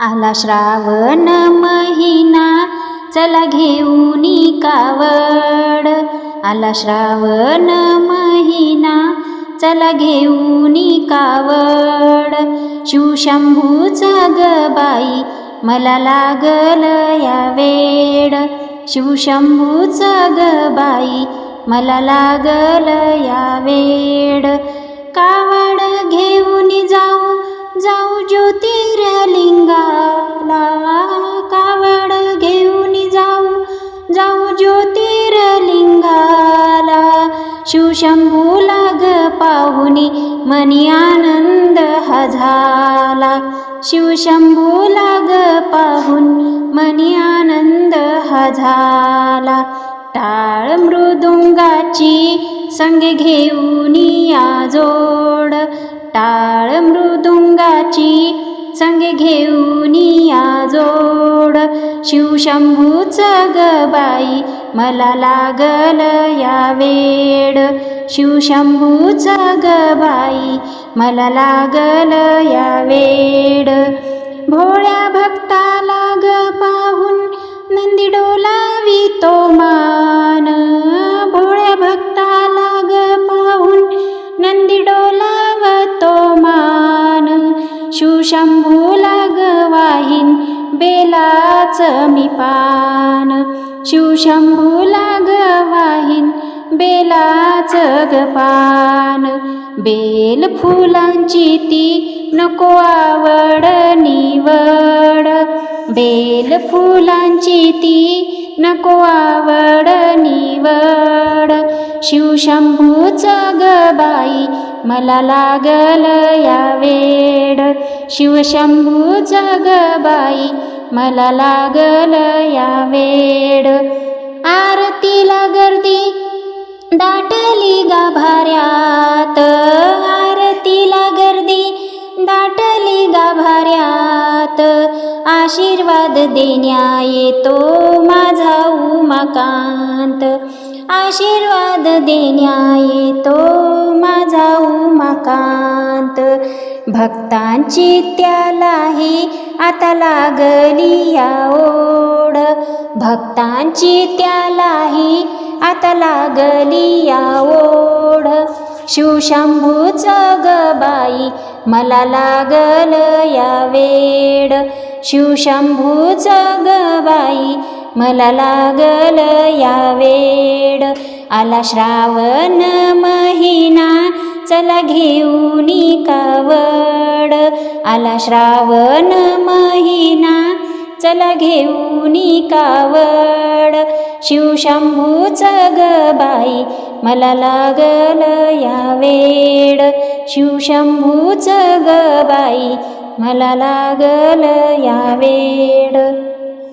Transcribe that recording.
आला श्रावण महिना चला घेऊन कावड. आला श्रावण महिना चला घेऊन कावड. शिवशंभूच गबाई मला लागल या वेड. शिवशंभूच गबाई मला लागल या वेड. कावड घेऊन जाऊ जाऊ ज्योतिर्लिंगाला शिवशंभू लाग पाहुनी मनी आनंद हा झाला. शिवशंभू लाग पाहून मनी आनंद हा झाला. टाळ मृदुंगाची संगे घेऊन या जोड. टाळ मृदुंगाची संगे घेऊन या जोड. शिवशंभूच ग बाई मला लागल या वेड. शिवशंभूच ग बाई मला लागल या वेड. भोळ्या भक्ताला ग पाहून नंदी डोलावितो मान. भोळ्या भक्ताला ग पाहून नंदी डोलावतो मान. शिवशंभू बेलाच मी पान. शिवशंभूला गवाहीन बेलाच ग पान. बेल फुलांची ती नको आवड निवड. बेल फुलांची ती नको आवड निवड. शिवशंभूच ग बाई मला लागल यावे. शिवशंभू जगबाई मला लागल या वेड. आरतीला गर्दी दाटली गाभाऱ्यात आरतीला गर्दी दाटली गाभाऱ्यात आशीर्वाद देण्या येतो माझा उमाकांत आशीर्वाद देण्या येतो माझा उमाकांत भक्तांची त्यालाही आता लागली या ओढ भक्तांची त्यालाही आता लागली या ओढ शिवशंभूच ग बाई मला लागल या वेड. शिवशंभूच ग बाई मला लागल या वेड. आला श्रावण महिना चला घेऊनी कावड. आला श्रावण महिना चला घेऊनी कावड. शिवशंभूच ग बाई मला लागल या वेड. शिवशंभूच ग बाई मला लागल या वेड.